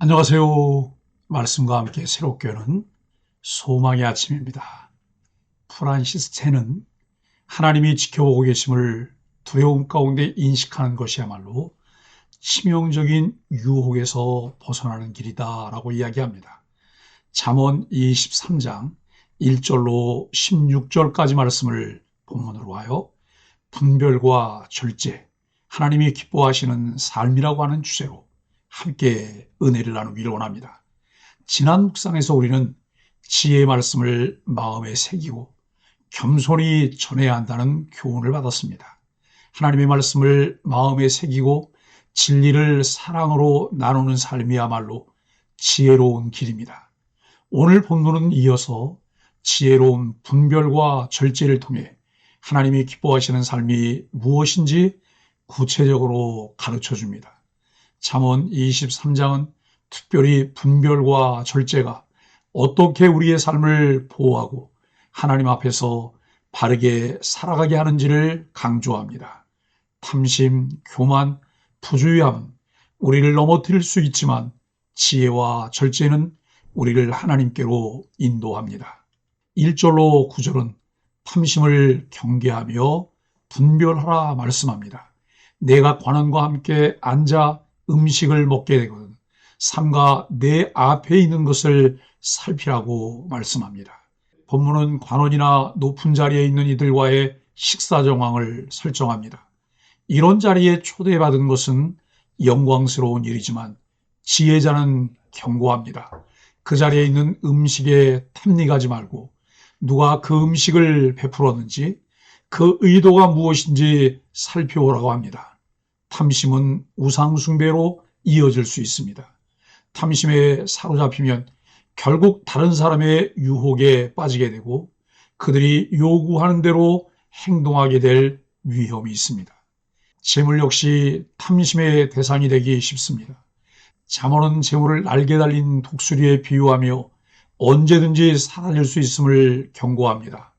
안녕하세요. 말씀과 함께 새롭게 하는 소망의 아침입니다. 프란시스 첸은 하나님이 지켜보고 계심을 두려움 가운데 인식하는 것이야말로 치명적인 유혹에서 벗어나는 길이다 라고 이야기합니다. 잠언 23장 1절로 16절까지 말씀을 본문으로 하여 분별과 절제, 하나님이 기뻐하시는 삶이라고 하는 주제로 함께 은혜를 나누기를 원합니다. 지난 묵상에서 우리는 지혜의 말씀을 마음에 새기고 겸손히 전해야 한다는 교훈을 받았습니다. 하나님의 말씀을 마음에 새기고 진리를 사랑으로 나누는 삶이야말로 지혜로운 길입니다. 오늘 본문은 이어서 지혜로운 분별과 절제를 통해 하나님이 기뻐하시는 삶이 무엇인지 구체적으로 가르쳐 줍니다. 잠언 23장은 특별히 분별과 절제가 어떻게 우리의 삶을 보호하고 하나님 앞에서 바르게 살아가게 하는지를 강조합니다. 탐심, 교만, 부주의함, 우리를 넘어뜨릴 수 있지만 지혜와 절제는 우리를 하나님께로 인도합니다. 1절로 9절은 탐심을 경계하며 분별하라 말씀합니다. 내가 관원과 함께 앉아 음식을 먹게 되거든 삼가 내 앞에 있는 것을 살피라고 말씀합니다. 본문은 관원이나 높은 자리에 있는 이들과의 식사 정황을 설정합니다. 이런 자리에 초대받은 것은 영광스러운 일이지만 지혜자는 경고합니다. 그 자리에 있는 음식에 탐닉하지 말고 누가 그 음식을 베풀었는지 그 의도가 무엇인지 살펴보라고 합니다. 탐심은 우상숭배로 이어질 수 있습니다. 탐심에 사로잡히면 결국 다른 사람의 유혹에 빠지게 되고 그들이 요구하는 대로 행동하게 될 위험이 있습니다. 재물 역시 탐심의 대상이 되기 쉽습니다. 잠언은 재물을 날개 달린 독수리에 비유하며 언제든지 사라질 수 있음을 경고합니다.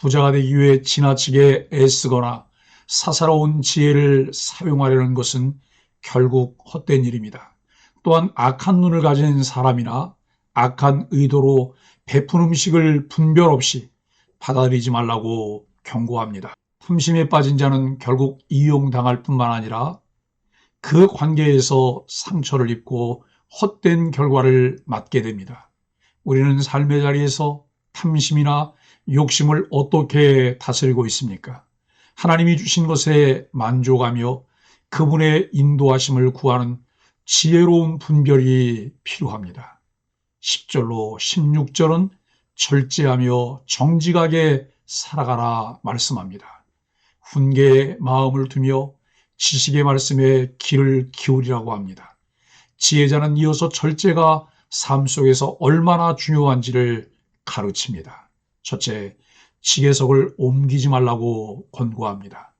부자가 되기 위해 지나치게 애쓰거나 사사로운 지혜를 사용하려는 것은 결국 헛된 일입니다. 또한 악한 눈을 가진 사람이나 악한 의도로 베푼 음식을 분별 없이 받아들이지 말라고 경고합니다. 탐심에 빠진 자는 결국 이용당할 뿐만 아니라 그 관계에서 상처를 입고 헛된 결과를 맞게 됩니다. 우리는 삶의 자리에서 탐심이나 욕심을 어떻게 다스리고 있습니까? 하나님이 주신 것에 만족하며 그분의 인도하심을 구하는 지혜로운 분별이 필요합니다. 10절로 16절은 절제하며 정직하게 살아가라 말씀합니다. 훈계의 마음을 두며 지식의 말씀에 귀를 기울이라고 합니다. 지혜자는 이어서 절제가 삶 속에서 얼마나 중요한지를 가르칩니다. 첫째, 지게석을 옮기지 말라고 권고합니다.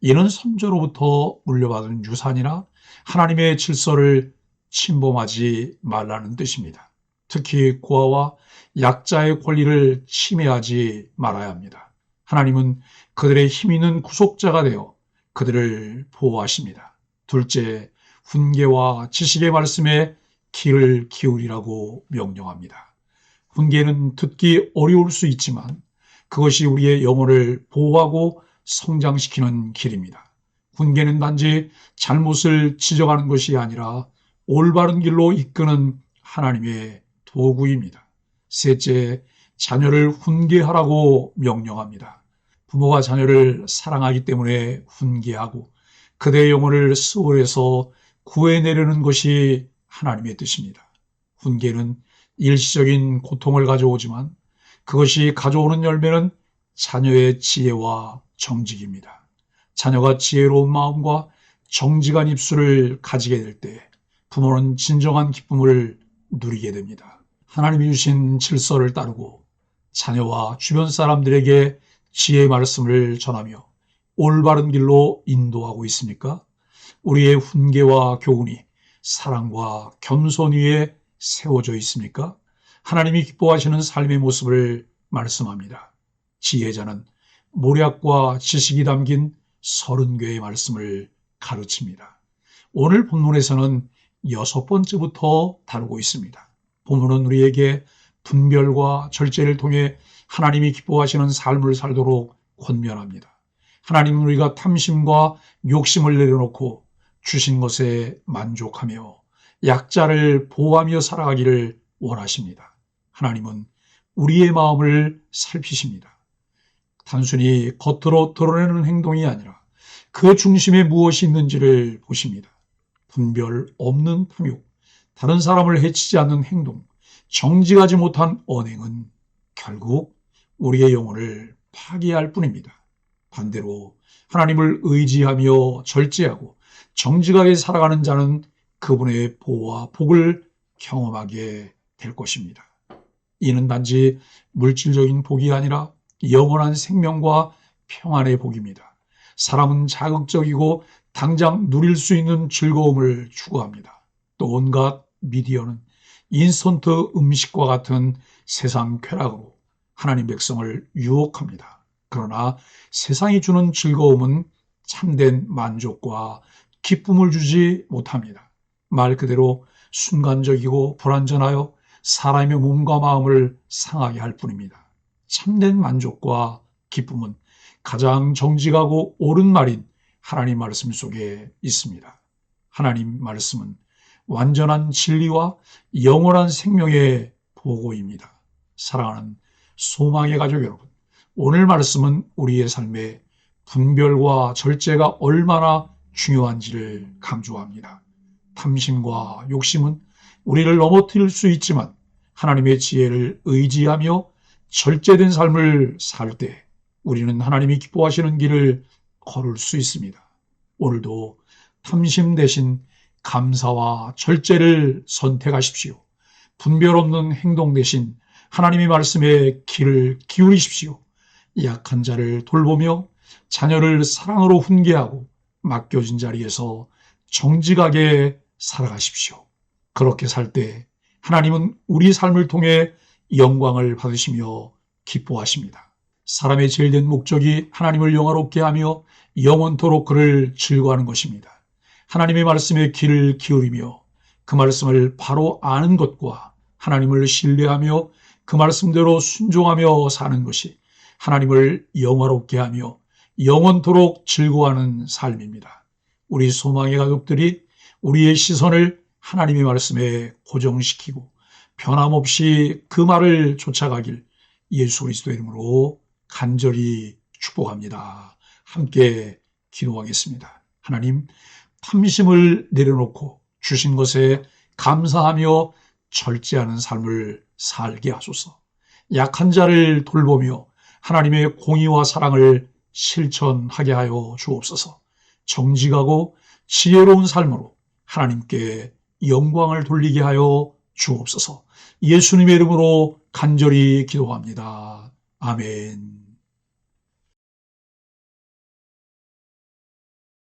이는 선조로부터 물려받은 유산이나 하나님의 질서를 침범하지 말라는 뜻입니다. 특히 고아와 약자의 권리를 침해하지 말아야 합니다. 하나님은 그들의 힘 있는 구속자가 되어 그들을 보호하십니다. 둘째, 훈계와 지식의 말씀에 귀를 기울이라고 명령합니다. 훈계는 듣기 어려울 수 있지만 그것이 우리의 영혼을 보호하고 성장시키는 길입니다. 훈계는 단지 잘못을 지적하는 것이 아니라 올바른 길로 이끄는 하나님의 도구입니다. 셋째, 자녀를 훈계하라고 명령합니다. 부모가 자녀를 사랑하기 때문에 훈계하고 그대의 영혼을 수월해서 구해내려는 것이 하나님의 뜻입니다. 훈계는 일시적인 고통을 가져오지만 그것이 가져오는 열매는 자녀의 지혜와 정직입니다. 자녀가 지혜로운 마음과 정직한 입술을 가지게 될 때 부모는 진정한 기쁨을 누리게 됩니다. 하나님이 주신 질서를 따르고 자녀와 주변 사람들에게 지혜의 말씀을 전하며 올바른 길로 인도하고 있습니까? 우리의 훈계와 교훈이 사랑과 겸손 위에 세워져 있습니까? 하나님이 기뻐하시는 삶의 모습을 말씀합니다. 지혜자는 모략과 지식이 담긴 서른 개의 말씀을 가르칩니다. 오늘 본문에서는 여섯 번째부터 다루고 있습니다. 본문은 우리에게 분별과 절제를 통해 하나님이 기뻐하시는 삶을 살도록 권면합니다. 하나님은 우리가 탐심과 욕심을 내려놓고 주신 것에 만족하며 약자를 보호하며 살아가기를 원하십니다. 하나님은 우리의 마음을 살피십니다. 단순히 겉으로 드러내는 행동이 아니라 그 중심에 무엇이 있는지를 보십니다. 분별 없는 탐욕, 다른 사람을 해치지 않는 행동, 정직하지 못한 언행은 결국 우리의 영혼을 파괴할 뿐입니다. 반대로 하나님을 의지하며 절제하고 정직하게 살아가는 자는 그분의 보호와 복을 경험하게 될 것입니다. 이는 단지 물질적인 복이 아니라 영원한 생명과 평안의 복입니다. 사람은 자극적이고 당장 누릴 수 있는 즐거움을 추구합니다. 또 온갖 미디어는 인스턴트 음식과 같은 세상 쾌락으로 하나님 백성을 유혹합니다. 그러나 세상이 주는 즐거움은 참된 만족과 기쁨을 주지 못합니다. 말 그대로 순간적이고 불완전하여 사람의 몸과 마음을 상하게 할 뿐입니다. 참된 만족과 기쁨은 가장 정직하고 옳은 말인 하나님 말씀 속에 있습니다. 하나님 말씀은 완전한 진리와 영원한 생명의 보고입니다. 사랑하는 소망의 가족 여러분, 오늘 말씀은 우리의 삶에 분별과 절제가 얼마나 중요한지를 강조합니다. 탐심과 욕심은 우리를 넘어뜨릴 수 있지만 하나님의 지혜를 의지하며 절제된 삶을 살 때 우리는 하나님이 기뻐하시는 길을 걸을 수 있습니다. 오늘도 탐심 대신 감사와 절제를 선택하십시오. 분별 없는 행동 대신 하나님의 말씀에 귀를 기울이십시오. 약한 자를 돌보며 자녀를 사랑으로 훈계하고 맡겨진 자리에서 정직하게 살아가십시오. 그렇게 살 때 하나님은 우리 삶을 통해 영광을 받으시며 기뻐하십니다. 사람의 제일 된 목적이 하나님을 영화롭게 하며 영원토록 그를 즐거워하는 것입니다. 하나님의 말씀에 귀를 기울이며 그 말씀을 바로 아는 것과 하나님을 신뢰하며 그 말씀대로 순종하며 사는 것이 하나님을 영화롭게 하며 영원토록 즐거워하는 삶입니다. 우리 소망의 가족들이 우리의 시선을 하나님의 말씀에 고정시키고 변함없이 그 말을 쫓아가길 예수 그리스도 이름으로 간절히 축복합니다. 함께 기도하겠습니다. 하나님, 탐심을 내려놓고 주신 것에 감사하며 절제하는 삶을 살게 하소서. 약한 자를 돌보며 하나님의 공의와 사랑을 실천하게 하여 주옵소서. 정직하고 지혜로운 삶으로 하나님께 영광을 돌리게 하여 주옵소서. 예수님의 이름으로 간절히 기도합니다. 아멘.